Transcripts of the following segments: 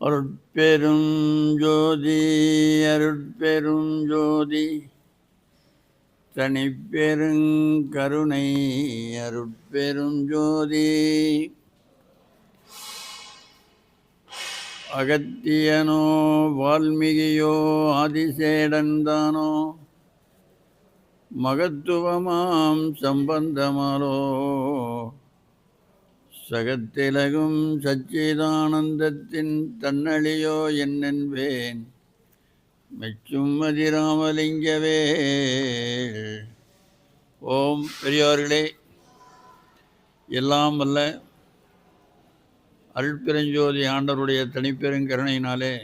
அருட்பெரும் ஜோதி அருட்பெரும் ஜோதி. தனிப்பெருங்கருணை அருட்பெரும் ஜோதி. அகத்தியனோ வால்மீகியோ ஆதிசேடன்தானோ மகத்துவமாம் சம்பந்தமாலோ சகத்திலகும் சச்சிதானந்தத்தின் தன்னழியோ என்னென்பேன்? மெச்சும் மதிராமலிங்கவே ஓம் பெரியோர்களே எல்லாம் வல்ல அருட்பிரஞ்சோதி ஆண்டவருடைய தனிப்பெருங்கருணையினாலே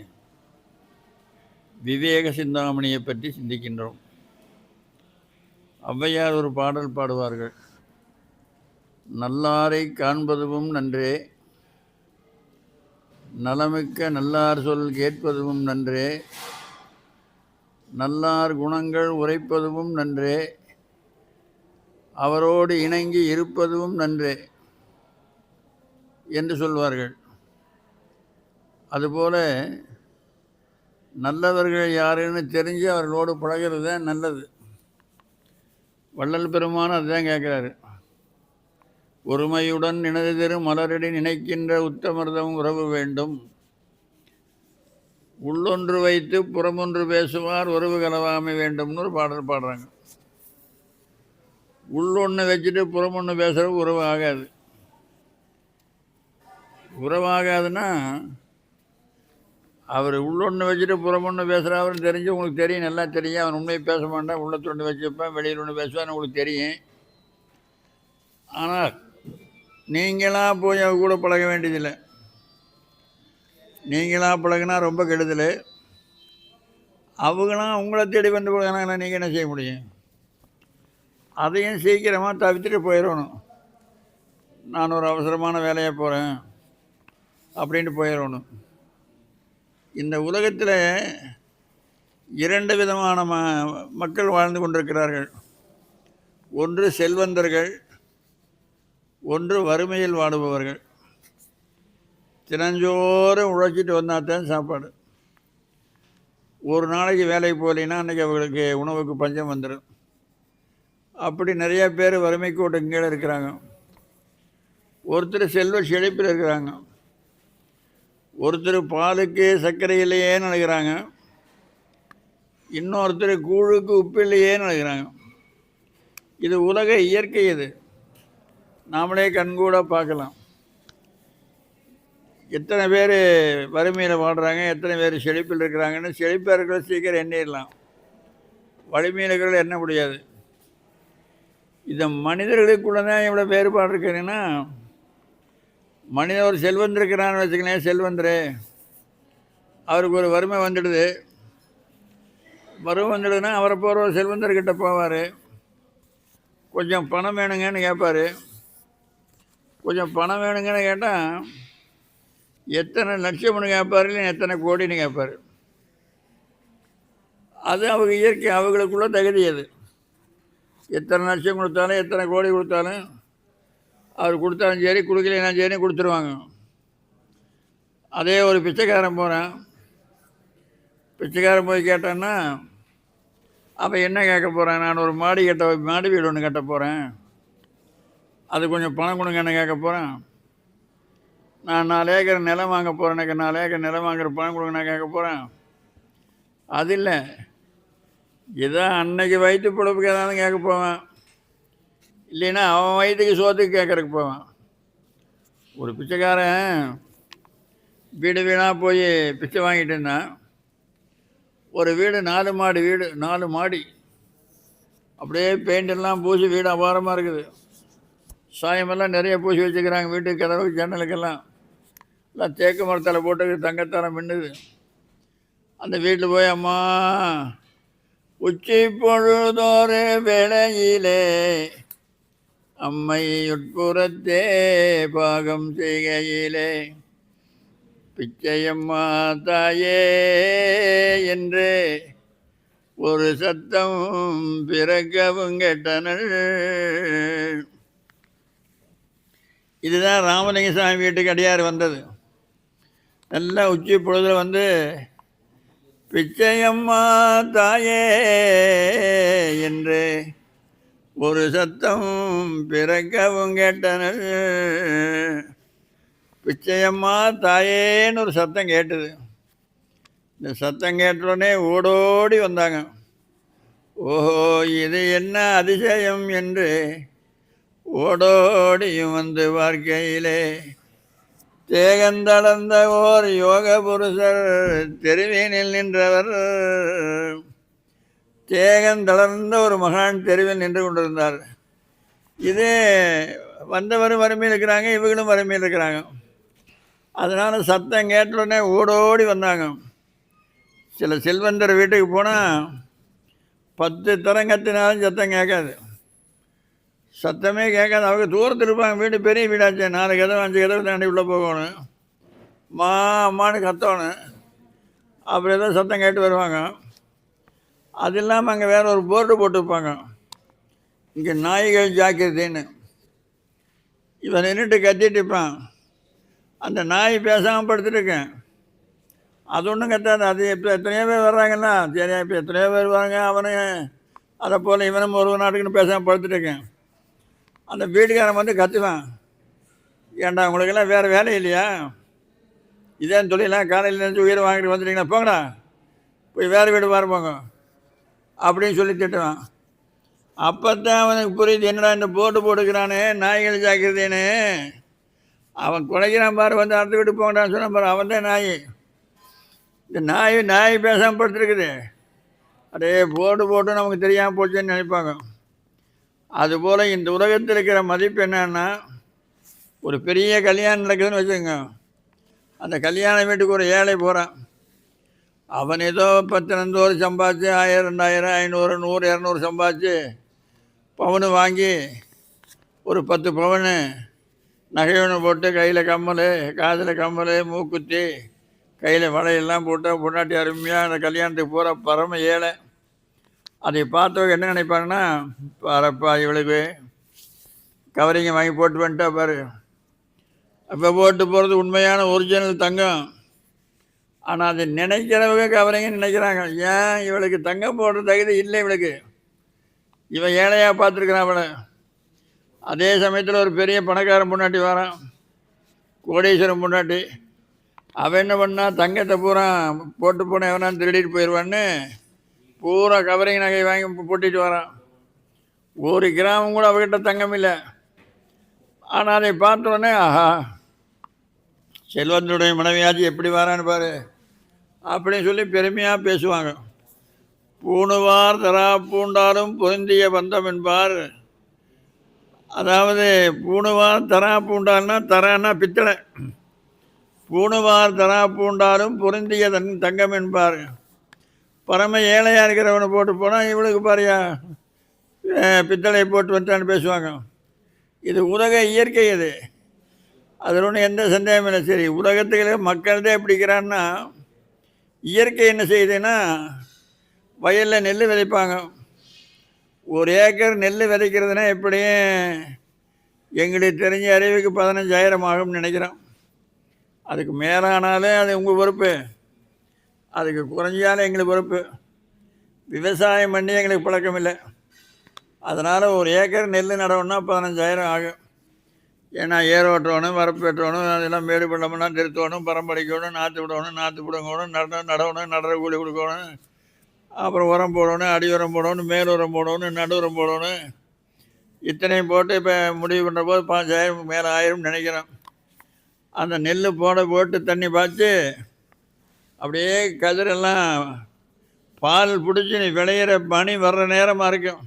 விவேக சிந்தாமணியை பற்றி சிந்திக்கின்றோம். ஔவையார் ஒரு பாடல் பாடுவார்கள். நல்லாரை காண்பதுவும் நன்றே. நலமிக்க நல்லார் சொல் கேட்பதுவும் நன்றே. நல்லார் குணங்கள் உரைப்பதுவும் நன்றே. அவரோடு இணங்கி இருப்பதும் நன்றே என்று சொல்வார்கள். அதுபோல நல்லவர்கள் யாருன்னு தெரிஞ்சு அவர்களோடு பழகிறது தான் நல்லது. வள்ளல் பெருமான அதுதான் கேட்குறாரு. ஒருமையுடன் நினது திரு மலரடி நினைக்கின்ற உத்தமர்தம் உறவு வேண்டும். உள்ளொன்று வைத்து புறமொன்று பேசுவார் உறவு கலவாமை வேண்டும்னு ஒரு பாடல் பாடுறாங்க. உள்ளொன்று வச்சுட்டு புறமொன்று பேசுகிற உறவு ஆகாது. உறவாகாதுன்னா அவர் உள்ளொன்று வச்சுட்டு புறமொன்று பேசுகிறாருன்னு தெரிஞ்சு உங்களுக்கு தெரியும் நல்லா தெரியும். அவன் உண்மையை பேச மாட்டான் உள்ளத்தொண்டு வச்சுப்பேன் வெளியில் ஒன்று பேசுவான்னு உங்களுக்கு தெரியும். ஆனால் நீங்களாக போய் அவங்க கூட பழக வேண்டியதில்லை. நீங்களாக பழகினா ரொம்ப கெடுதல். அவங்களாம் உங்களை தேடி வந்து பழகினாங்கன்னா நீங்கள் என்ன செய்ய முடியும்? அதையும் சீக்கிரமாக தவிர்த்துட்டு போயிடணும். நான் ஒரு அவசரமான வேலையை போகிறேன் அப்படின்ட்டு போயிடணும். இந்த உலகத்தில் இரண்டு விதமான ம மக்கள் வாழ்ந்து கொண்டிருக்கிறார்கள். ஒன்று செல்வந்தர்கள் ஒன்று வறுமையில் வாடுபவர்கள். தினஞ்சோறும் உழைச்சிட்டு வந்தால் தான் சாப்பாடு. ஒரு நாளைக்கு வேலைக்கு போகலைன்னா அன்றைக்கி அவங்களுக்கு உணவுக்கு பஞ்சம் வந்துடும் அப்படி நிறைய பேர் வறுமை கூட்டம் கீழே இருக்கிறாங்க. ஒருத்தர் செல்வ செழிப்பில் இருக்கிறாங்க. ஒருத்தர் பாலுக்கு சர்க்கரை இல்லையே நினைக்கிறாங்க. இன்னொருத்தர் கூழுக்கு உப்பு இல்லையே நினைக்கிறாங்க. இது உலக இயற்கை இது. நாமளே கண்கூட பார்க்கலாம். எத்தனை பேர் வறுமையில் வாடுறாங்க எத்தனை பேர் செழிப்பில் இருக்கிறாங்கன்னு செழிப்பாக இருக்கிற சீக்கிரம் எண்ணிடலாம் வலிமையில் இருக்கிறத எண்ண முடியாது. இந்த மனிதர்களுக்குள்ள தான் இவ்வளோ வேறுபாடு இருக்குதுன்னா மனிதன் ஒரு செல்வந்தர் இருக்கிறான்னு வச்சுக்கலேன் செல்வந்தர். அவருக்கு ஒரு வறுமை வந்துடுது. வறுமை வந்துடுதுன்னா அவரை போகிற ஒரு செல்வந்தர்கிட்ட போவார். கொஞ்சம் பணம் வேணுங்கன்னு கேட்பார். கொஞ்சம் பணம் வேணுங்கன்னு கேட்டால் எத்தனை லட்சம்னு கேட்பார் இல்லை எத்தனை கோடின்னு கேட்பார் அது அவங்க இயற்கை அவங்களுக்குள்ள தகுதி அது. எத்தனை லட்சம் கொடுத்தாலும் எத்தனை கோடி கொடுத்தாலும் அவர் கொடுத்தாலும் சரி கொடுக்கலைனாலும் சரி கொடுத்துருவாங்க. அதே ஒரு பிச்சைக்காரன் போகிறேன் பிச்சைக்காரன் போய் கேட்டான்னா அப்போ என்ன கேட்க போகிறேன் நான் ஒரு மாடி கட்ட மாடி வீடு ஒன்று கட்ட போகிறேன் அது கொஞ்சம் பணம் கொடுங்க என்ன கேட்க போகிறேன் நான் நாலு ஏக்கர் நிலம் வாங்க போகிறேன் எனக்கு நாலு ஏக்கர் நிலம் வாங்குற பணம் கொடுங்க நான் கேட்க போகிறேன் அது இல்லை. இதான் அன்னைக்கு வயிற்று பிழப்புக்கு ஏதாவது கேட்க போவேன். இல்லைன்னா அவன் வயிற்றுக்கு சோத்துக்கு கேட்குறக்கு போவான். ஒரு பிச்சைக்காரன் வீடு வீணாக போய் பிச்சை வாங்கிட்டு இருந்தான். ஒரு வீடு நாலு மாடி வீடு நாலு மாடி. அப்படியே பெயிண்டெல்லாம் பூசி வீடு அபாரமாக இருக்குது. சாயமெல்லாம் நிறைய பூசி வச்சுக்கிறாங்க வீட்டுக்கு கதவு ஜன்னலுக்கெல்லாம். எல்லாம் தேக்கு மரத்தில் போட்டு தங்கத்தரம் மின்னுது. அந்த வீட்டில் போய் அம்மா உச்சி பொழுதோறு வேளையிலே அம்மை உட்புறத்தே பாகம் செய்கையிலே. பிச்சையம்மா தாயே என்று ஒரு சத்தம் பிறக்கவும் கேட்டனள். இதுதான் ராமலிங்க சாமி வீட்டுக்கு அடியார் வந்தது. நல்லா உச்சி பொழுதில் வந்து பிச்சையம்மா தாயே என்று ஒரு சத்தம் பிறக்கவும் கேட்டனர். பிச்சையம்மா தாயேன்னு ஒரு சத்தம் கேட்டது. இந்த சத்தம் கேட்டவுடனே ஓடோடி வந்தாங்க. ஓஹோ இது என்ன அதிசயம்? என்று ஓடோடியும் வந்து வாழ்க்கையிலே தேகந்தளர்ந்த ஓர் யோக புருஷர் தெருவினில் நின்றவர். தேகந்தளர்ந்த ஒரு மகான் தெருவில் நின்று கொண்டிருந்தார். இது வந்தவரும் வறுமையில் இருக்கிறாங்க இவங்களும் வறுமையில் இருக்கிறாங்க. அதனால் சத்தம் கேட்ட உடனே ஓடோடி வந்தாங்க. சில செல்வந்தர் வீட்டுக்கு போனால் பத்து தரம் கத்தினாலும் சத்தம் கேட்காது. சத்தமே கேட்காது. அவங்க தூரத்தில் இருப்பாங்க. வீடு பெரிய வீடாச்சு. நாலு கதவு அஞ்சு கதவு தாண்டி உள்ளே போகணும். மா அம்மானு கத்தணும். அப்புறம் ஏதோ சத்தம் கேட்டு வருவாங்க. அது இல்லாமல் அங்கே வேறு ஒரு போர்டு போட்டுருப்பாங்க. இங்கே நாய்கள் ஜாக்கிரதைன்னு. இவன் நின்றுட்டு கத்திட்டு இருப்பான். அந்த நாய் பேசாமல் படுத்துட்டுருக்கேன் அது ஒன்றும் கத்தாது. அது இப்போ எத்தனையோ பேர் வர்றாங்கன்னா சரியா இப்போ எத்தனையோ பேர் வருவாங்க. அவனு அதை போல் இவனும் ஒரு நாட்டுக்குன்னு பேசாமல் படுத்துட்டுருக்கேன் அந்த வீட்டுக்காரன் வந்து கத்துவான். ஏண்டா உங்களுக்கெல்லாம் வேறு வேலை இல்லையா? இதேன்னு சொல்லிலாம் காலையில் நினச்சி உயிரை வாங்கிட்டு வந்துட்டீங்கன்னா போங்கடா. போய் வேறு வீடு பாரு போங்க. அப்படின்னு சொல்லி திட்டுவான். அப்போ தான் அவனுக்கு புரியுது என்னடா இந்த போட்டு போட்டுக்கிறானே நாய்கள் ஜாக்கிரதேனே அவன் குலைக்கிறான் பாரு வந்து அடுத்த வீட்டு போங்கடான்னு சொன்னான் பாரு அவன் தான் நாய். இந்த நாய் நாய் பேசாமல் படுத்துருக்குது. அடே போட்டு போட்டு நமக்கு தெரியாமல் போச்சுன்னு நினைப்பாங்க. அதுபோல் இந்த உலகத்தில் இருக்கிற மதிப்பு என்னென்னா ஒரு பெரிய கல்யாணம் நடக்குதுன்னு வச்சுக்கோங்க. அந்த கல்யாண வீட்டுக்கு ஒரு ஏழை போகிறான் அவன் ஏதோ பத்து ரெண்டு சம்பாதிச்சு ஆயிரம் ரெண்டாயிரம் ஐநூறு நூறு இரநூறு சம்பாதிச்சு பவுனு வாங்கி ஒரு பத்து பவுனு நகையொன்று போட்டு கையில் கம்மல் காதில் கம்மல் மூக்குத்தி கையில் வலையெல்லாம் போட்டு பொண்டாட்டி அருமையாக அந்த கல்யாணத்துக்கு போகிற பரம ஏழை. அதை பார்த்தவங்க என்ன நினைப்பாங்கன்னா பாரப்பா இவளுக்கு கவரிங்க வாங்கி போட்டு வந்துட்டா பாரு. அப்போ போட்டு போகிறது உண்மையான ஒரிஜினல் தங்கம். ஆனால் அதை நினைக்கிறவங்க கவரிங்கன்னு நினைக்கிறாங்க. ஏன் இவளுக்கு தங்கம் போடுற தகுதி இல்லை இவளுக்கு? இவன் ஏழையாக பார்த்துருக்குறான் அவளை. அதே சமயத்தில் ஒரு பெரிய பணக்காரன் முன்னாடி வரான். கோடீஸ்வரன் முன்னாடி. அவன் என்ன பண்ணால் தங்கத்தை பூரா போட்டு போன எவனான்னு திருடிட்டு போயிடுவான்னு பூரா கவரிங் நகை வாங்கி போட்டிட்டு வரான். ஒரு கிராமம் கூட அவகிட்ட தங்கம் இல்லை. ஆனால் அதை பார்த்தோடனே ஆஹா செல்வந்தனுடைய மனைவியாச்சு எப்படி வரான்னு பாரு அப்படின்னு சொல்லி பெருமையாக பேசுவாங்க. பூணுவார் தரா பூண்டாலும் பொருந்திய பந்தம் என்பார். அதாவது பூணுவார் தரா பூண்டால்னா தரான்னா பித்தளை. பூணுவார் தரா பூண்டாலும் பொருந்திய தன் தங்கம் என்பார். பரம ஏழையாக இருக்கிறவனை போட்டு போனால் இவளுக்கு பாரியா? பித்தளை போட்டு வந்துட்டான்னு பேசுவாங்க. இது உலக இயற்கை இது. அதில் ஒன்றும் எந்த சந்தேகமும் இல்லை. சரி உலகத்துக்கு மக்கள் தான் பிடிக்கிறான்னா இயற்கை என்ன செய்யுதுன்னா வயலில் நெல் விதைப்பாங்க. ஒரு ஏக்கர் நெல் விதைக்கிறதுனா எப்படியும் எங்களுக்கு தெரிஞ்ச அறிவுக்கு பதினஞ்சாயிரம் ஆகும்னு நினைக்கிறோம். அதுக்கு மேலானாலே அது உங்கள் பொறுப்பு. அதுக்கு குறைஞ்சாலும் எங்களுக்கு பொறுப்பு. விவசாயம் பண்ணி எங்களுக்கு பழக்கம் இல்லை. அதனால் ஒரு ஏக்கர் நெல் நடவுன்னா பதினஞ்சாயிரம் ஆகும். ஏன்னா ஏர் ஓட்டணும் வரப்பு வெட்டணும் அதெல்லாம் மேடு பண்ணோம்னா நிறுத்தணும் பரம்படிக்கணும் நாற்று விடணும் நாற்று பிடுங்கணும் நடணும் நடவணும் நடுற கூலி கொடுக்கணும். அப்புறம் உரம் போடணும் அடி உரம் போடணும் மேல் உரம் போடணும் நடு உரம் போடணும். இத்தனையும் போட்டு இப்போ முடிவு பண்ணுற போது பாஞ்சாயிரம் மேலே ஆயிரம் நினைக்கிறோம். அந்த நெல் போட போட்டு தண்ணி பாய்ச்சி அப்படியே கதிரெல்லாம் பால் பிடிச்சி நீ விளையிற பனி வர்ற நேரமாக இருக்கும்.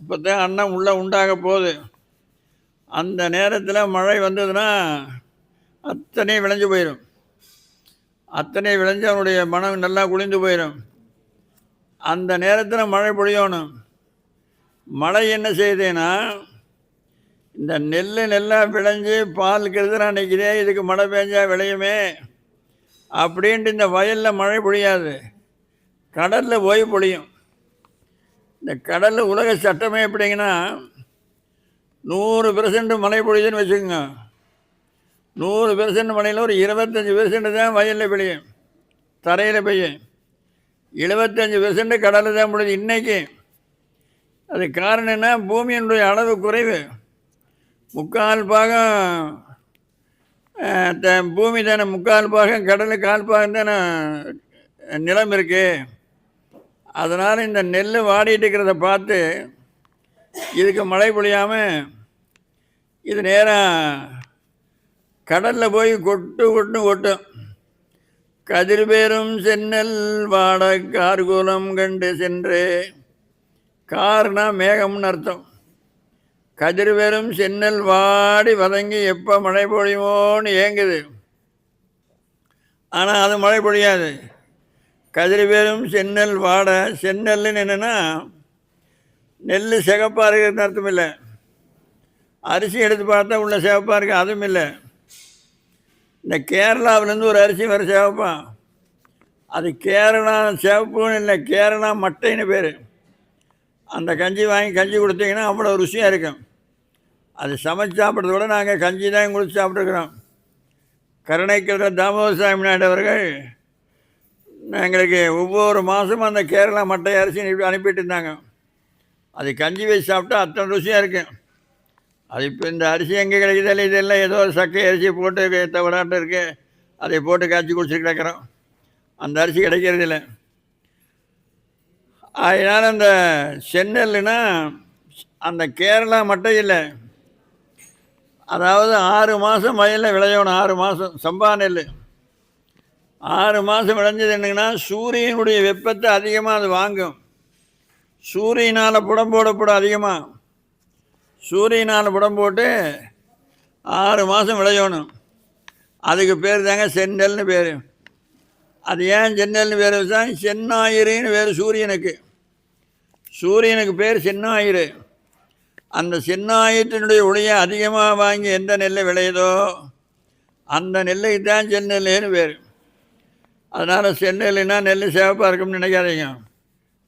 இப்போ தான் அன்னம் உள்ளே உண்டாக போகுது. அந்த நேரத்தில் மழை வந்ததுன்னா அத்தனை விளைஞ்சு போயிடும் அத்தனை விளைஞ்சு அவனுடைய மனம் நல்லா குளிந்து போயிடும் அந்த நேரத்தில் மழை பொழியணும். மழை என்ன செய்தேன்னா இந்த நெல் நெல்லாக விளைஞ்சு பால் கெடுதுனா நினைக்கிறேன் இதுக்கு மழை பெஞ்சா விளையுமே. அப்படின்ட்டு இந்த வயலில் மழை பொழியாது. கடலில் ஓய்வு பொழியும். இந்த கடலில் உலக சட்டமே எப்படிங்கன்னா நூறு பெர்சன்ட் மழை பொழியுதுன்னு வச்சுக்கோங்க. நூறு பெர்சன்ட் மழையில் ஒரு இருபத்தஞ்சி பெர்சன்ட் தான் வயலில் பெய்யும். தரையில் பெய்யும். எழுபத்தஞ்சி பெர்சன்ட் கடலில் தான் முடியுது இன்றைக்கி அது காரணம் என்ன? பூமியினுடைய அளவு குறைவு. முக்கால் பாகம் பூமி தானே முக்கால் பாகம் கடல் கால் பாகம் தானே நிலம் இருக்குது அதனால் இந்த நெல் வாடிட்டு இருக்கிறத பார்த்து இதுக்கு மழை பொழியாமல் இது நேராக கடலில் போய் கொட்டு கொட்டு கொட்டும் கதிர்பேரும் சென்னல் வாட கார்கூலம் கண்டு சென்று கார்னா மேகம்னு அர்த்தம். கதிர்வெறும் சென்னல் வாடி வதங்கி எப்போ மழை பொழியுமோன்னு ஏங்குது. ஆனால் அது மழை பொழியாது. கதிர்பெரும் சென்னல் வாட சென்னல்னு என்னென்னா நெல் சிகப்பாக இருக்கிறதுன்னு அர்த்தம் இல்லை. அரிசி எடுத்து பார்த்தா உள்ள சிவப்பாக இருக்குது அதுவும் இல்லை. இந்த கேரளாவிலேருந்து ஒரு அரிசி வர சிவப்பா அது கேரளா சிவப்புன்னு இல்லை கேரளா மட்டைன்னு பேர். அந்த கஞ்சி வாங்கி கஞ்சி கொடுத்தீங்கன்னா அவ்வளோ ருசியாக இருக்கும். அது சமைச்சு சாப்பிட்றத விட நாங்கள் கஞ்சி தான் குளிச்சு சாப்பிட்ருக்குறோம் கருணைக்கிற தாமோதரசாமி நாயுடு அவர்கள் எங்களுக்கு ஒவ்வொரு மாதமும் அந்த கேரளா மட்டை அரிசி அனுப்பிட்டு இருந்தாங்க. அது கஞ்சி வச்சு சாப்பிட்டா அத்தனை ருசியாக இருக்கும் அது இப்போ இந்த அரிசி எங்கே கிடைக்குதில்ல இதெல்லாம் ஏதோ ஒரு சக்கை அரிசி போட்டு தவிடாட்டு இருக்கு. அதை போட்டு காய்ச்சி குடிச்சிட்டு கிடக்கிறோம். அந்த அரிசி கிடைக்கிறது இல்லை. அதனால் அந்த சென்னல்னா அந்த கேரளா மட்டும் இல்லை. அதாவது ஆறு மாதம் வயலில் விளையணும் ஆறு மாதம் சம்பா நெல் ஆறு மாதம் விளைஞ்சது என்னங்கன்னா சூரியனுடைய வெப்பத்தை அதிகமாக அது வாங்கும். சூரியனால் புடம் போடப்படும் அதிகமாக சூரியனால் புடம் போட்டு ஆறு மாதம் விளையணும். அதுக்கு பேர் தாங்க சென்னல்னு பேர். அது ஏன் சென்னல்னு பேர் வச்சா சென்னாயிரின்னு பேர் சூரியனுக்கு. சூரியனுக்கு பேர் சென்னாயிரு. அந்த சென்னாயிரத்தினுடைய ஒளியை அதிகமாக வாங்கி எந்த நெல் விளையுதோ அந்த நெல்லை தான் செந்நெல்லுன்னு பேர். அதனால் செந்நெல்லுனா நெல் சிவப்பாக இருக்கும்னு நினைக்காதீங்க.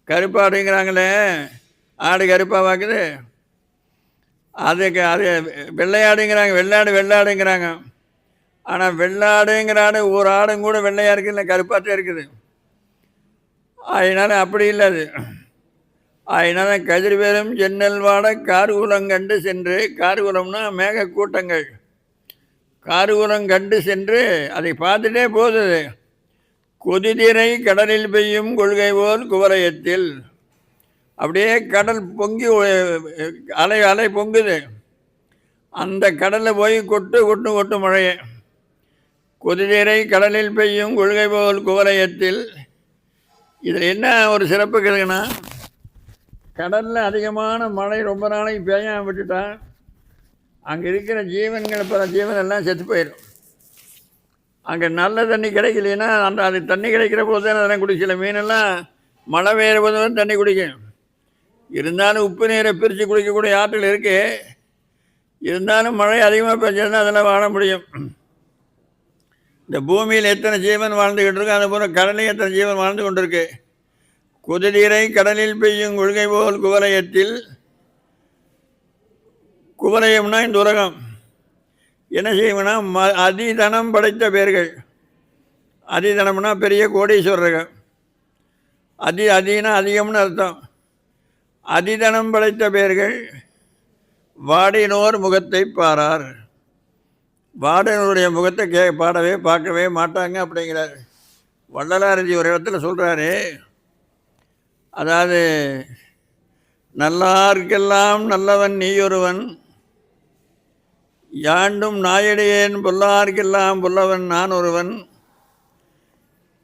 கருப்பாடுங்கிறாங்களே ஆடு கருப்பாக பார்க்குது அதுக்கு அது வெள்ளையாடுங்கிறாங்க வெள்ளாடு வெள்ளாடுங்கிறாங்க. ஆனால் வெள்ளாடுங்கிற ஆடு ஒரு ஆடும் கூட வெள்ளையாக இருக்குது இல்லை கருப்பாத்தான் இருக்குது. அதனால் அப்படி இல்லை அது. அதனால் கதிர்வேலும் ஜன்னல் வாட கார்குலம் கண்டு சென்று கார்குலம்னா மேக கூட்டங்கள். கார்குலம் கண்டு சென்று அதை பார்த்துட்டே போகுது. கொதிதிரை கடலில் பெய்யும் கொள்கை போல் குவலயத்தில் அப்படியே கடல் பொங்கி ஒ- அலை அலை பொங்குது. அந்த கடலில் போய் கொட்டு கொட்டு கொட்டு மழையை. கொதிதிரை கடலில் பெய்யும் கொள்கை போல் குவலயத்தில் இதில் என்ன ஒரு சிறப்பு இருக்குன்னா கடலில் அதிகமான மழை ரொம்ப நாளைக்கு பெய்யாம விட்டுட்டா அங்கே இருக்கிற ஜீவன்கள் பல ஜீவன் எல்லாம் செத்து போயிடும் அங்கே நல்ல தண்ணி கிடைக்கலன்னா அந்த அது தண்ணி கிடைக்கிற போது தான் அதெல்லாம் குடிக்கல. மீனெல்லாம் மழை பெய்கிற போது தான் தண்ணி குடிக்கும். இருந்தாலும் உப்பு நீரை பிரித்து குடிக்கக்கூடிய ஆற்றல் இருக்கு. இருந்தாலும் மழை அதிகமாக பெஞ்சதுன்னா அதெல்லாம் வாழ முடியும். இந்த பூமியில் எத்தனை ஜீவன் வாழ்ந்துக்கிட்டு இருக்கோ அது போல் கடலையும் எத்தனை ஜீவன் வாழ்ந்து கொண்டிருக்கு. குதிரீரை கடலில் பெய்யும் கொள்கை போல் குவலயத்தில் குவலயம்னா இந்த உலகம். என்ன செய்வோம்னா ம அதிதனம் படைத்த பேர்கள். அதிதனம்னா பெரிய கோடீஸ்வரர்கள். அதி அதினா அதிகம்னு அர்த்தம். அதிதனம் படைத்த பேர்கள் வாடினோர் முகத்தை பாரார். வாடினோருடைய முகத்தை கே பாடவே பார்க்கவே மாட்டாங்க அப்படிங்கிறார். வள்ளலாரதி ஒரு இடத்துல சொல்கிறாரு அதாவது நல்லார்க்கெல்லாம் நல்லவன் நீயொருவன் யாண்டும் நாயடியேன் பொல்லார்க்கெல்லாம் பொல்லவன் நான் ஒருவன்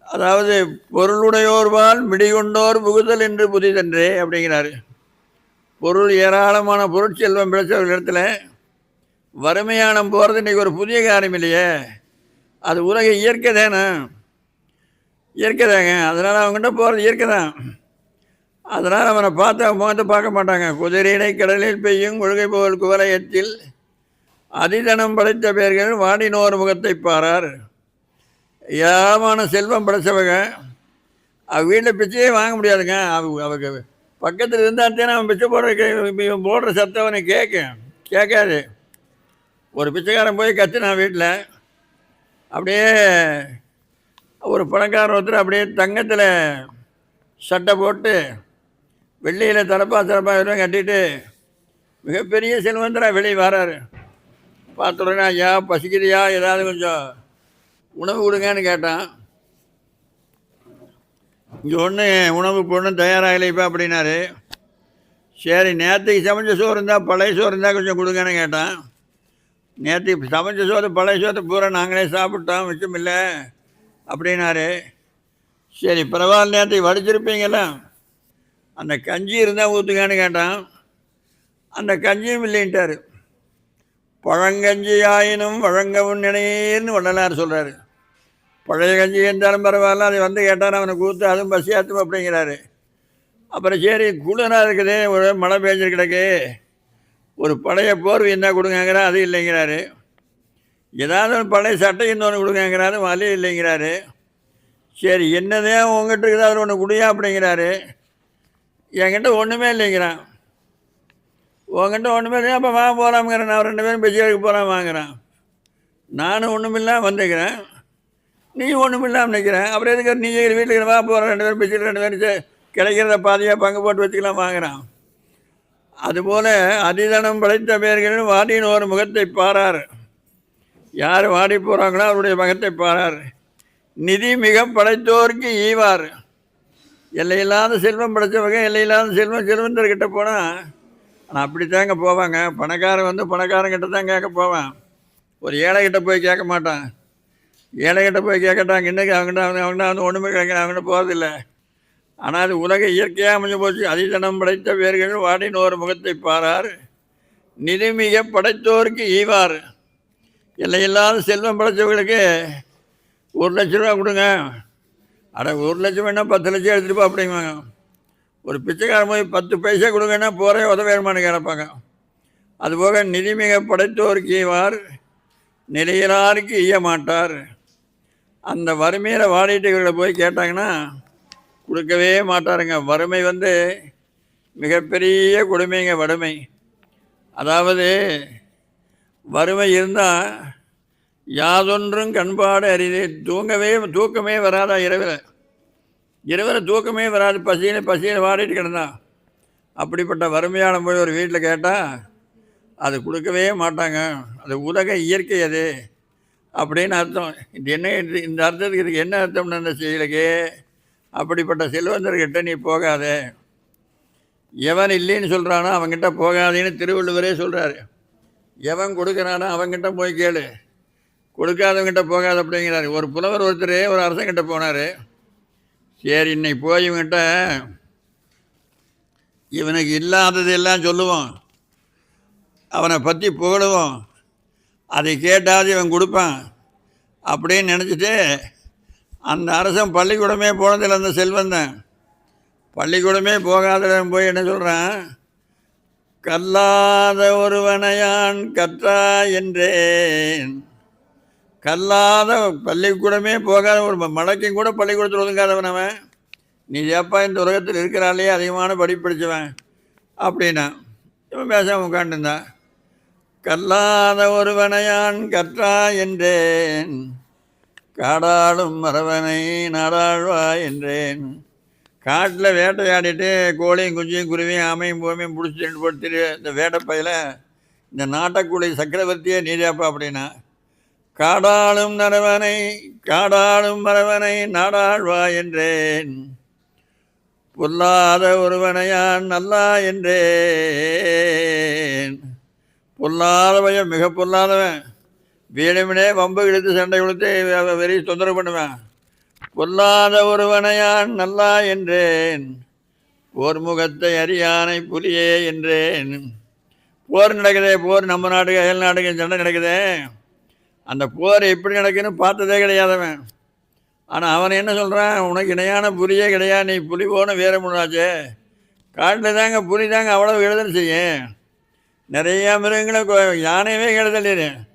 அதாவது பொருளுடையோர்பால் மிடிகொண்டோர் புகுதல் என்று புதிதன்றே அப்படிங்கிறாரு. பொருள் ஏராளமான பொருட்செல்வம் பிழைச்ச இடத்துல வறுமையானம் போகிறது இன்றைக்கி ஒரு புதிய காரியம் இல்லையே. அது உலக இயற்கை தானே இயற்கை தாங்க அதனால் அவங்ககிட்ட போகிறது இயற்கை தான் அதனால் அவனை பார்த்து அவன் முகத்தை பார்க்க மாட்டாங்க. குதிரையினை கடலில் பெய்யும் கொள்கை போல் குவலயத்தில் அதிதனம் படைத்த பேர்கள் வாடினோர் முகத்தை பாரார். ஏராளமான செல்வம் படைச்சவங்க. அவ வீட்டில் பிச்சையே வாங்க முடியாதுங்க. அவ அவங்க பக்கத்தில் இருந்தால் அவன் பிச்சை போடுற போடுற சத்தம் அவனை கேட்கும் கேட்காது. ஒரு பிச்சைக்காரன் போய் கத்துனான் வீட்டில். அப்படியே ஒரு பணக்காரர் ஒருத்தர் அப்படியே தங்கத்தில் சட்டை போட்டு வெள்ளியில் தரப்பா தரப்பா எல்லாம் கட்டிட்டு மிகப்பெரிய செல்வந்தராக வெளியே வராரு. பார்த்த உடனே ஐயா பசிக்கிறியா? ஏதாவது கொஞ்சம் உணவு கொடுங்கன்னு கேட்டான். இங்கே ஒன்று உணவு பொண்ணு தயாராகலைப்பா அப்படின்னாரு. சரி நேற்றுக்கு சமைச்ச சோறு இருந்தால் பழைய சோறு இருந்தால் கொஞ்சம் கொடுங்கன்னு கேட்டான். நேற்றுக்கு சமைச்ச சோறு பழைய சோறு பூரா நாங்களே சாப்பிட்டோம் மிச்சம் இல்லை அப்படின்னாரு. சரி பரவாயில்ல நேற்றுக்கு வடிச்சிருப்பீங்களா அந்த கஞ்சி இருந்தால் ஊற்றுங்கன்னு கேட்டான். அந்த கஞ்சியும் இல்லைன்ட்டார். பழங்கஞ்சி ஆயினும் வழங்கவும் நினைன்னு வள்ளலார் சொல்கிறாரு பழைய கஞ்சி இருந்தாலும் பரவாயில்ல அதை வந்து கேட்டார் அவனை கூத்து அதுவும் பசியாத்தும் அப்படிங்கிறாரு. அப்புறம் சரி குளிராக இருக்குது ஒரு மழை பெஞ்சு கிடக்கு. ஒரு பழைய போர்வை என்ன கொடுங்கங்கிறா அது இல்லைங்கிறாரு. ஏதாவது ஒரு பழைய சட்டை இன்னொன்று கொடுங்கங்கிறாரு வலி இல்லைங்கிறாரு. சரி என்னதே உங்ககிட்ட இருக்குது அதில் ஒன்று குடியா அப்படிங்கிறாரு. என்கிட்ட ஒன்றுமே இல்லைங்கிறான். உங்ககிட்ட ஒன்றுமே இல்லை அப்போ வாங்க போகலாமுங்கிறேன் நான் ரெண்டு பேரும் பெஜியாருக்கு போகலாம் வாங்குறேன். நானும் ஒன்றுமில்லாமல் வந்துக்கிறேன் நீ ஒன்றுமில்லாமல் நிற்கிறேன் அப்புறம் எதுக்கு? நீ வீட்டில் இருக்கிற வா போகிறேன் ரெண்டு பேரும் பெஜியில் ரெண்டு பேரும் கிடைக்கிறத பாதியாக பங்கு போட்டு வச்சுக்கலாம் வாங்குறான். அதுபோல் அதிதனம் படைத்த பேர்கள் வாடியின் ஒரு முகத்தை பாரார் யார் வாடி போகிறாங்களோ அவருடைய முகத்தை பாரார் நிதி மிக படைத்தோருக்கு ஈவார் எல்லையில்லாத செல்வம் படைச்சவங்க எல்லையில்லாத செல்வம் செல்வந்தர்கிட்ட போனால் ஆனால் அப்படித்தாங்க போவாங்க. பணக்காரன் வந்து பணக்காரங்கிட்ட தான் கேட்க போவான். ஒரு ஏழைகிட்ட போய் கேட்க மாட்டான். ஏழைகிட்ட போய் கேட்கட்டாங்க இன்றைக்கி அவங்ககிட்ட அவங்க அவங்ககிட்ட வந்து ஒன்றுமே கிடைக்கல அவங்ககிட்ட போகிறதில்ல ஆனால் அது உலக இயற்கையாக அமைஞ்சு போச்சு. அதிதனம் படைத்த வேர்கள் வாடின் ஒரு முகத்தை பாரார் நிதிமிக படைத்தோருக்கு ஈவார் எல்லையில்லாத செல்வம் படைத்தவர்களுக்கு ஒரு லட்ச ரூபா கொடுங்க. அட ஒரு லட்சம் வேணால் பத்து லட்சம் எடுத்துகிட்டு போ அப்படிங்குவாங்க ஒரு பிச்சைக்காரன் போய் பத்து பைசா கொடுங்கன்னா போகிறே உதவேணுமான்னு கிடப்பாங்க அதுபோக நிதிமிக படைத்தோருக்கு ஈவார் நிலையிலாருக்கு ஈய மாட்டார் அந்த வறுமையில் வாடிட்டுகளை போய் கேட்டாங்கன்னா கொடுக்கவே மாட்டாருங்க. வறுமை வந்து மிகப்பெரிய கொடுமைங்க வறுமை. அதாவது வறுமை இருந்தால் யாதொன்றும் கண்பாடு அறிது தூங்கவே தூக்கமே வராதா இரவில்? இரவில் தூக்கமே வராது. பசியில் பசியில் வாடிட்டு கிடந்தான். அப்படிப்பட்ட வறுமையான போய் ஒரு வீட்டில் கேட்டால் அது கொடுக்கவே மாட்டாங்க. அது உலக இயற்கை அது. அப்படின்னு அர்த்தம். இது என்ன இந்த அர்த்தத்துக்கு இதுக்கு என்ன அர்த்தம்னு அந்த செயலுக்கு அப்படிப்பட்ட செல்வந்தர்கிட்ட நீ போகாதே. எவன் இல்லைன்னு சொல்கிறானோ அவங்ககிட்ட போகாதேன்னு திருவள்ளுவரே சொல்கிறாரு எவன் கொடுக்குறானோ அவங்ககிட்ட போய் கேளு. கொடுக்காதவங்கிட்ட போகாது அப்படிங்கிறாரு. ஒரு புலவர் ஒருத்தர் ஒரு அரசங்கிட்ட போனார். சரி இன்னைக்கு போய் இவங்கிட்ட இவனுக்கு இல்லாதது எல்லாம் சொல்லுவோம். அவனை பற்றி புகழுவோம். அதை கேட்டாது இவன் கொடுப்பான். அப்படின்னு நினச்சிட்டு அந்த அரசன் பள்ளிக்கூடமே போனதில்லை அந்த செல்வந்தன். பள்ளிக்கூடமே போகாதவன் போய் என்ன சொல்கிறான் கல்லாத ஒருவனையான் கற்றா என்றேன். கல்லாத பள்ளிக்கூடமே போகாத ஒரு மடக்கையும் கூட பள்ளிக்கூடத்தில் ஒதுங்காதவன் அவன். நீ ஏப்பா இந்த உலகத்தில் இருக்கிறாளே அதிகமான படிப்படிச்சவன் அப்படின்னா இவன் பேசாமல் உட்காந்துருந்தான் கல்லாத ஒருவனையான் கற்றா என்றேன் காடாளும் மரவனை நாடாழ்வா என்றேன். காட்டில் வேட்டையாடிட்டு கோழியும் குஞ்சியும் குருவியும் ஆமையும் பூமியும் பிடிச்சி ரெண்டு போட்டு இந்த வேட்டைப்பையில் இந்த நாட்டக்குழி சக்கரவர்த்தியே நீதாப்பா அப்படின்னா காடாளும் நரவனை காடாளும் மரவனை நாடாழ்வா என்றேன். பொல்லாத ஒருவனையான் நல்லா என்றேன். பொல்லாதவன் மிக பொல்லாதவன். வீடுமிடே வம்பு இழுத்து சண்டை கொடுத்து வெறி தொந்தரவு பண்ணுவேன். பொல்லாத ஒருவனையான் நல்லா என்றேன். போர் முகத்தை அறியானை புலியே என்றேன். போர் நடக்குதே போர் நம்ம நாட்டுக்கு அயல் நாட்டுக்கு சண்டை நடக்குதே. அந்த போர் எப்படி நடக்குன்னு பார்த்ததே கிடையாதவன் ஆனால் அவன் என்ன சொல்கிறான் உனக்கு இணையான புரியே கிடையாது. நீ புலி போன வேற முன்னாச்சே காட்டில் தாங்க புலி தாங்க அவ்வளோ எழுதல் செய்யும். நிறையா மிருகங்களை யானையவே கெடுதல்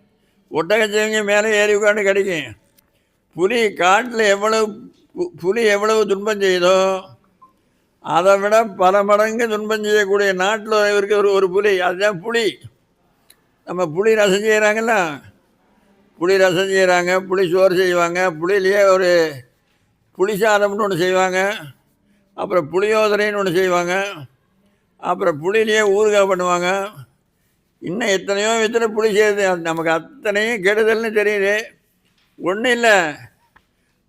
ஒட்டகச்சவங்க மேலே ஏறி உட்காந்து கிடைக்கும். புலி காட்டில் எவ்வளவு பு- புலி எவ்வளவு துன்பம் செய்யுதோ அதை விட பல மடங்கு துன்பம் செய்யக்கூடிய நாட்டில் இருக்க ஒரு ஒரு புலி அதுதான் புலி. நம்ம புலி ரசம் செய்கிறாங்கல்ல புளி ரசம் செய்கிறாங்க புளி சோறு செய்வாங்க புளியிலேயே ஒரு புளி சாதம்னு ஒன்று செய்வாங்க அப்புறம் புளியோதரைன்னு ஒன்று செய்வாங்க அப்புறம் புளியிலேயே ஊறுகாய் பண்ணுவாங்க. இன்னும் எத்தனையோ எத்தனை புளி செய்யுது அது நமக்கு அத்தனையும் கெடுதல்னு தெரியுது. ஒன்றும் இல்லை.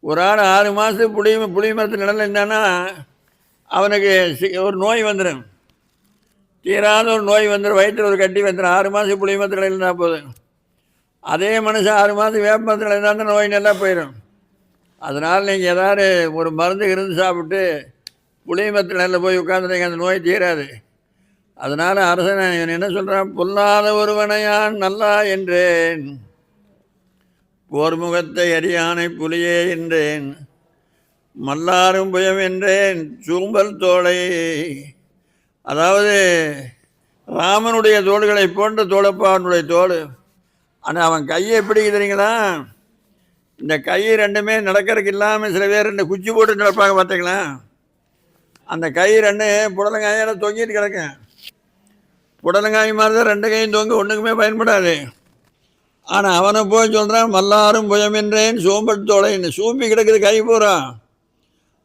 ஒரு ஆள் ஆறு மாதம் புளி புளி மரத்து நிழல்ல இருந்தான்னா அவனுக்கு சி- ஒரு நோய் வந்துடும் தீராத ஒரு நோய் வந்துடும் வயிற்றில் ஒரு கட்டி வந்துடும் ஆறு மாதம் புளி மரத்தில் இருந்தால் போதும். அதே மனுஷன் ஆறு மாதம் வேப்பத்தில் இருந்தால் அந்த நோய் நல்லா போயிடும் அதனால் நீங்கள் ஏதாவது ஒரு மருந்து இருந்து சாப்பிட்டு புளி நல்ல போய் உட்காந்துட்டீங்க அந்த நோய் தீராது. அதனால் அரசன் இவன் என்ன சொல்கிறான் பொல்லாத ஒருவனையான் நல்லா என்றேன். போர்முகத்தை அரியானை புலியே என்றேன். மல்லாரும் புயம் என்றேன். சூம்பல் தோளை அதாவது ராமனுடைய தோள்களை போன்ற தோழப்பானுடைய அவனுடைய ஆனால் அவன் கையை எப்படி தெரியுங்களா இந்த கை ரெண்டுமே நடக்கிறதுக்கு இல்லாமல் சில பேர் ரெண்டு குச்சி போட்டு நடப்பாங்க பார்த்தீங்களா அந்த கை ரெண்டு புடலங்காயால் தொங்கிட்டு கிடக்கும் புடலங்காய் மாதிரி தான் ரெண்டு கையும் தொங்க ஒன்றுக்குமே பயன்படாது. ஆனால் அவனை போய் சொல்கிறான் மல்லாரும் புயமென்றேன் என்றேன் சோம்பல் சூம்பி கிடக்குது கை பூரா.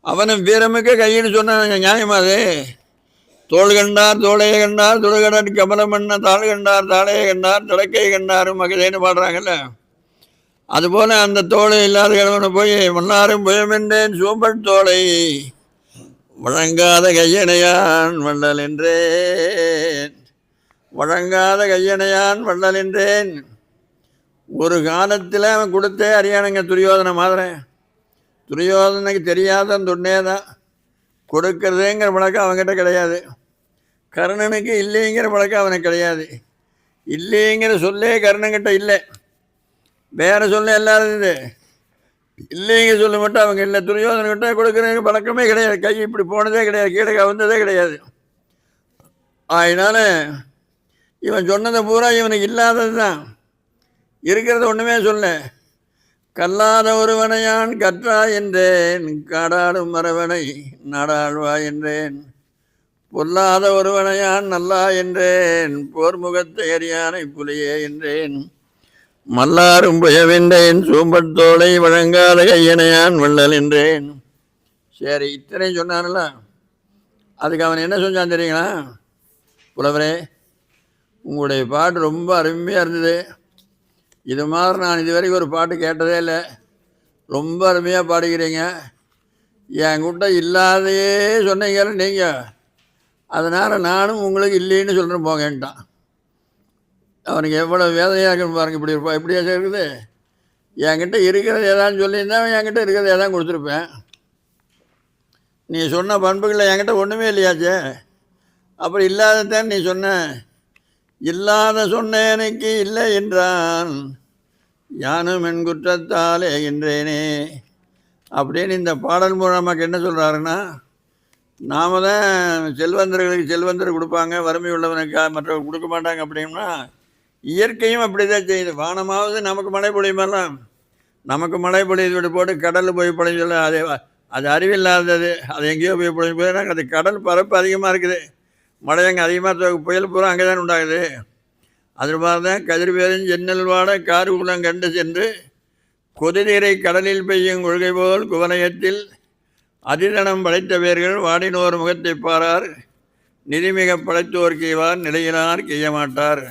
அவனும் வீரமிக்க கைன்னு சொன்னான் நியாயமா தோல் தோள் கண்டார் தோளையை கண்டார் துடுகடன் கமலம் பண்ண தாள் கண்டார் தாளையை கண்டார் தொடக்கை கண்டாரும் மகதேன்னு பாடுறாங்கல்ல? அதுபோல் அந்த தோளை இல்லாத கிழவனை போய் மன்னாரும் புயமென்றேன் என்றேன் சோம்பல் தோளை வழங்காத கையணையான் வள்ளல் என்றேன். வழங்காத கையணையான் வள்ளல் என்றேன். ஒரு காலத்தில் அவன் கொடுத்தே அறியானுங்க துரியோதனை மாதிரி. துரியோதனைக்கு தெரியாத தொன்னே தான் கொடுக்கறதேங்கிற வழக்கம் அவங்ககிட்ட கிடையாது. கர்ணனுக்கு இல்லைங்கிற பழக்கம் அவனுக்கு கிடையாது. இல்லைங்கிற சொல்லே கர்ணன்கிட்ட இல்லை. வேறு சொல்ல எல்லாரும் இது. இல்லைங்க சொல்ல மட்டும் அவங்க இல்லை. துரியோதனங்கிட்ட கொடுக்குறதுக்கு பழக்கமே கிடையாது. கை இப்படி போனதே கிடையாது. கீழே கவுந்ததே கிடையாது. அதனால் இவன் சொன்னதை பூரா இவனுக்கு இல்லாதது தான். இருக்கிறத ஒன்றுமே சொல்ல. கல்லாத ஒருவனையான் கற்றா என்றேன். காடாடும் மரவனை நாடாழ்வா என்றேன். பொல்லாத ஒருவனையான் நல்லா என்றேன் போர்முகத்தை அறியானை புலியே என்றேன். மல்லாரும் புயவென்றேன் சூம்பத்தோளை வழங்காத கையனையான் வள்ளல் என்றேன். சரி இத்தனை சொன்னான்ல அதுக்கு அவன் என்ன செஞ்சான் தெரியுங்களா? புலவரே உங்களுடைய பாட்டு ரொம்ப அருமையாக இருந்தது. இது மாதிரி நான் இதுவரைக்கும் ஒரு பாட்டு கேட்டதே இல்லை. ரொம்ப அருமையாக பாடுகிறீங்க. என்கிட்ட இல்லாதையே சொன்னீங்கன்னு நீங்கள் அதனால் நானும் உங்களுக்கு இல்லைன்னு சொல்கிறேன் போங்கன்ட்டான் அவனுக்கு எவ்வளோ வேதனையாக இருக்குன்னு பாருங்க இப்படி இருப்பா இப்படியா இருக்குது. என்கிட்ட இருக்கிறது ஏதான்னு சொல்லியிருந்தா அவன் என்கிட்ட இருக்கிறது ஏதான் கொடுத்துருப்பேன். நீ சொன்ன பண்புகளை என்கிட்ட ஒன்றுமே இல்லையாச்சே? அப்படி இல்லாததான் நீ சொன்ன இல்லாத சொன்னேனைக்கு இல்லை என்றான். யானும் என் குற்றத்தாலே என்றேனே. அப்படின்னு இந்த பாடல் மூலம் நமக்கு என்ன சொல்கிறாருன்னா நாம தான் செல்வந்தர்களுக்கு செல்வந்தர் கொடுப்பாங்க வறுமை உள்ளவனுக்கு மற்றவங்க கொடுக்க மாட்டாங்க அப்படின்னா இயற்கையும் அப்படி தான் செய்யுது. வானமாவது நமக்கு மழை பொழியுமெல்லாம் நமக்கு மழை பொழியுது விட்டு போட்டு கடலில் போய் பொழிஞ்சு அதே அது அது அறிவில்லாதது. அது எங்கேயோ போய் பொழிஞ்சு போய் அது கடல் பரப்பு அதிகமாக இருக்குது. மழை அங்கே அதிகமாக புயல் பூரா அங்கே தான் உண்டாகுது. அது மாதிரி தான் கதிர்வேதன் ஜன்னல் வாட கார் குளம் கண்டு சென்று கொதிநீரை கடலில் பெய்யும் கொள்கை போல் குவலயத்தில் அதிதனம் படைத்த பேர்கள் வாடினோர் முகத்தை பாரார் நிதிமிக படைத்தோர் கீவார் நிலையினார் செய்ய மாட்டார்